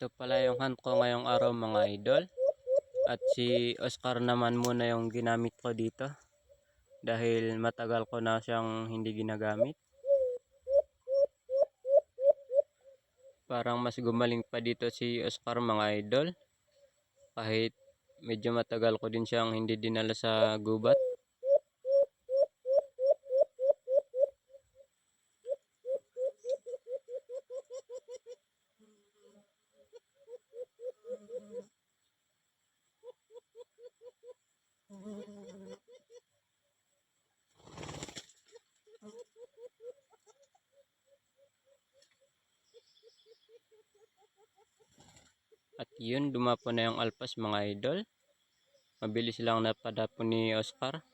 Ito pala yung hunt ko ngayong araw mga idol. At si Oscar naman muna yung ginamit ko dito. Dahil matagal ko na siyang hindi ginagamit. Parang mas gumaling pa dito si Oscar mga idol. Kahit medyo matagal ko din siyang hindi dinala sa gubat. At yun, dumapo na yung alpas mga idol. Mabilis lang napadapon ni Oscar.